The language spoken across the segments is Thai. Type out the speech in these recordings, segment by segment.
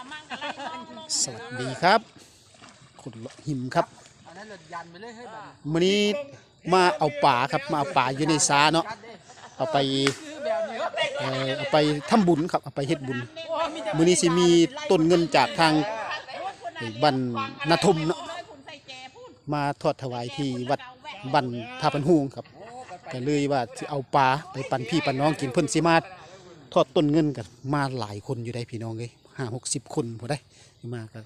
สวัสดีครับขุดเลาะหิมครับอันนั้นเรายันไปเลยให้บัดวันนี้มาเอาป่าครับมาเอาป่าอยู่ในสาเนาะเอาไปคือแบบนี้เอ่อเอาไปทำบุญครับเอาไปเฮ็ดบุญมื้อนี้สิมีต้นเงินจากทางไอ้บ้านนาทมเนาะคุณใส่แจพูดมาทอดถวายที่วัดบ้านท่าพันฮูงครับก็เลยว่าสิเอาปลาไปปันพี่ปันน้องกินเพิ่นสิมาทอดต้นเงินกันมาหลายคนอยู่ได้พี่น้องเอ้ย ห้าหกสิบคนพอได้มากัน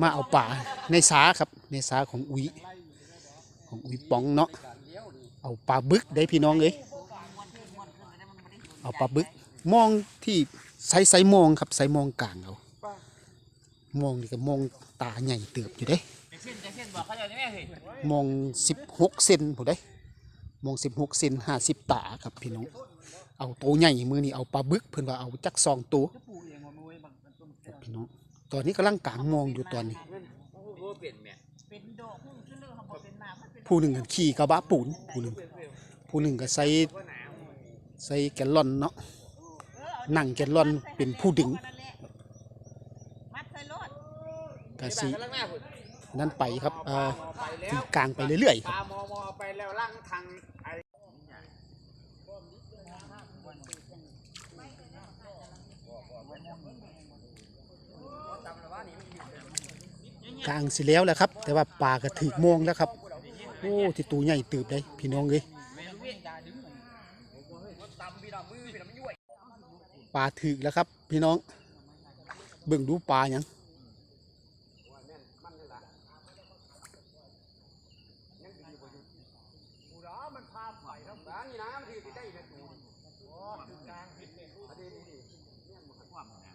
มาเอาป่าในสาครับในสาของอุ้ยของอุ้ยป๋องเนาะเอาปลาบึกได้พี่น้องเอ้ยเอาปลาบึกมองที่ใส่ใส่มองครับใส่มองกลางเอามองนี่ก็มองตาใหญ่เติบอยู่เด้มองสิบหกเซนผู้ได้มองสิบหกเซนห้าสิบตาครับพี่น้อง เอาโตวใหญ่มือนี่เอาปลาบึกเพิ่อนว่าเอาจักซองตัว พี่น้องตอนนี้กำลังกลางมองอยู่ตอนนี้ เปลี่ยนแม่เป็นดกหุ้งขึ้นเรื่องของเป็นน้ำมันเป็นผู้หนึ่งก็ขี่กระบะปูนผู้หนึ่งผู้หนึ่งก็ใส่ใส่แกลลอนเนาะนั่งแกลลอนเป็นผู้ดึงมัดใส่รถก็สินั่นไปครับเอ่อตีกลางไปเรื่อยๆครับ มอมอไปแล้วล่างทางไอ้ กลางสิแล้วแหละครับ แต่ว่าปลากระถือมวงแล้วครับ โอ้ที่ตูใหญ่ตืบเลยพี่น้องเลยุ่ยปลาถือแล้วครับ พี่น้องเบิ่งดูปลาอยัง กูร้อมันพาไผ่ทั้งร้านนี่นะมันคือได้นะตูโอ้กลางผิดเนี่ยอันนี้นี่เนี่ยมันความนะ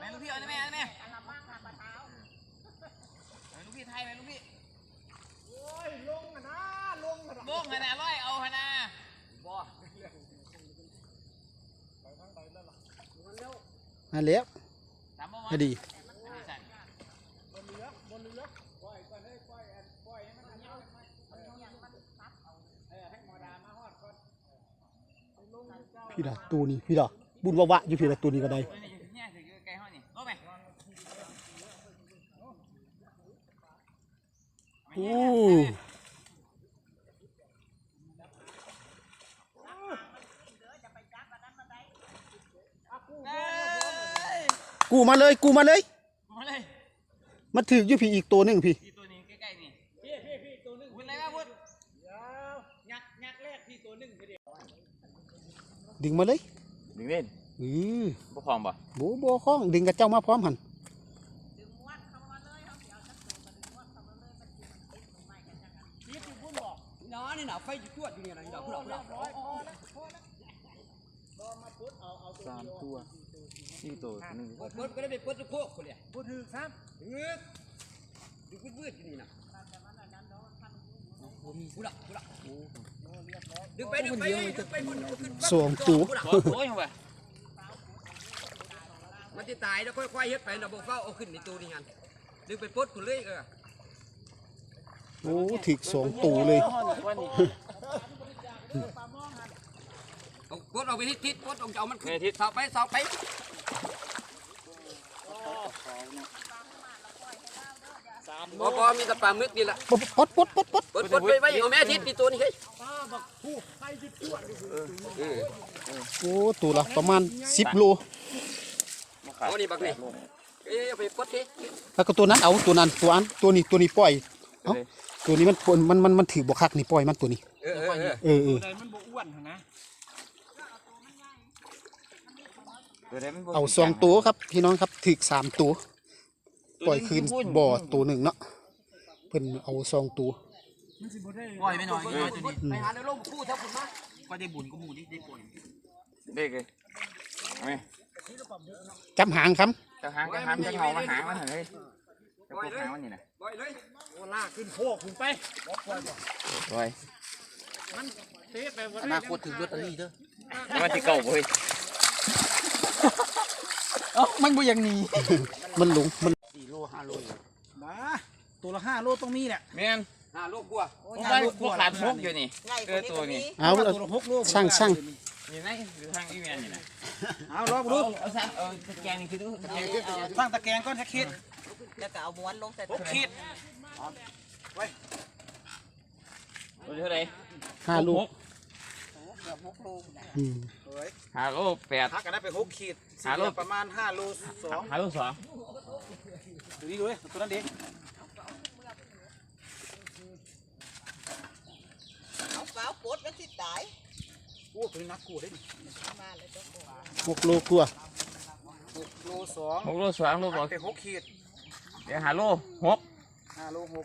แม่ลูกพี่เอาได้ไหมเอาได้ไหม อันละมังอันละเท้า แม่ลูกพี่ไทยแม่ลูกพี่โอ้ยลงอะนะลงอะนะลูกหนาร้อยเอาหนาบ่มาแล้วตามบ่มามาดีสั่นพี่ดอกตัวนี้พี่ดอกบุญวะวะอยู่พี่ดอกตัวนี้ก็ได้ เฮ้ยนี่เนี่ยถือไก่ห้อนี่ลูกไหม โอ้เอ้ยกูมาเลยกูมาเลย มาเลยมาถืออยู่พี่อีกตัวหนึ่งพี่ พี่ตัวนี้ใกล้ๆนี่พี่พี่พี่ตัวนึงคุณอะไรมาพูดยักยักแรกพี่ตัวนึงไปดิดึงมาเลย ดึงเล่นอือบ่พร้อมบ่โบโบข้อง ดึงกับเจ้ามาพร้อมหัน น้านี่หนาไฟจวดอยู่เนี่ยนะนี่หนาผู้หลับผู้หลับสามตัวสี่ตัวหนึ่งเปิดก็ได้ไปเปิดทุกโคกคนเลยพูดถือครับเงือกดูวืดๆอยู่นี่นะผู้หลับผู้หลับดึงไปดึงไปดึงไปพุ่นสองตัวผู้หลับโอ้ยเอาไปมันจะตายแล้วค่อยๆเฮ็ดไปนะบ่เฝ้าเอาขึ้นในตัวนี่งั้นดึงไปปดคุณเลยเออ โอ้ถึกสองตัวเลยเอาปลดเอาไปทิศทิศปลดเอาเอามันขึ้นทิศสอบไปสอบไปบ่บ่มีแต่ปลาหมึกนี่ล่ะปดปดปดปดปดปลดปลดไปไว้เอาแม่ทิศนี่ตัวนี้เฮ้ยโอ้ตัวละประมาณสิบโลเอานี่บักนี่เอ้ยเอาไปปลดทิแล้วก็ตัวนั้นเอาตัวนั้นตัวอันตัวนี้ตัวนี้ปล่อยเอ้า ตัวนี้มันปนมันมันมันถือบ่คักนี่ปล่อยมันตัวนี้ เออเออเออเออเออตัวใดมันบ่เอาสองตัวครับพี่น้องครับถึกสามตัวปล่อยคืนบ่อตัวหนึ่งเนาะเพิ่นเอาสองตัวปล่อยไปหน่อยน้อยตัวนี้ไปหาในร่มคู่ทับคุณมาก็ได้บุญก็หมู่นี่ได้ปล่อยเด็กเลยเอาไหมจับหางครับจะหางจะหางจะเงามาหางมันเฮ้ย จะพวกหางมันนี่นะปล่อยเลยปล่อยอนาคตถึงลอตเตอรี่เด้อมันที่เก่าเว้ยเอ้ามันบ่อย่างนี้มันหลงมันมาตัวละห้าโลต้องมีแหละแม่นหาลูกกลัวผมว่าพวกขาดพวกอยู่นี่เออตัวนี้เอาตัวเอาละหกโลช่างช่างนี่ไหนคือทางอีเมลนี่นะเอาลองดูเอาซะเอาตะแกรงนี่คือดูตั้งตะแกรงก่อนแค่คิด แล้วก็เอาม้วนลงใส่หกขีดตัวเท่าไหร่ห้าลูกเกือบหกลูกนะอืมห้าโลแปด พักกันได้ไปหกขีดหาโลประมาณห้าโลสองห้าโลสองดูนี่ดูดิตัวนั้นดิเอาเปล่าปดมันสิตายโอ้ตัวนี้นักกูได้มาเลยเจ้าของหกโลกลัวาหกโลสองหกโลสองโลบอกไปหกขีด เดี๋ยวหาโลหก ห้าโลหก